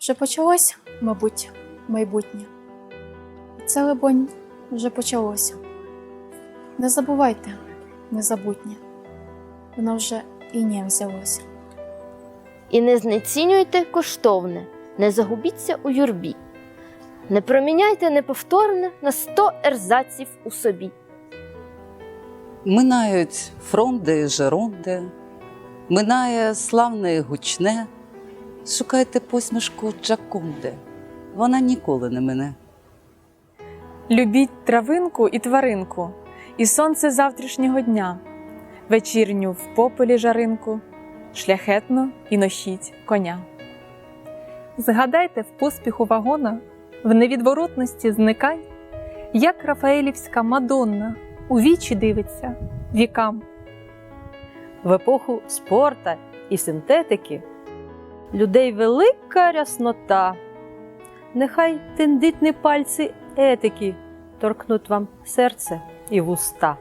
Вже почалося, мабуть, майбутнє. Це, либонь, вже почалося. Не забувайте, незабутнє. Воно вже і не взялося. І не знецінюйте коштовне, не загубіться у юрбі. Не проміняйте неповторне на сто ерзаців у собі. Минають фронди і жеронди, минає славне і гучне. Шукайте посмішку Джаконди, вона ніколи не мине. Любіть травинку і тваринку, і сонце завтрашнього дня, вечірню в пополі жаринку, шляхетно і носіть коня. Згадайте в поспіху вагона, в невідворотності зникай, як Рафаелівська Мадонна у вічі дивиться вікам. в епоху спорта і синтетики людей велика ряснота. Нехай тендитні пальці етики торкнуть вам серце і вуста.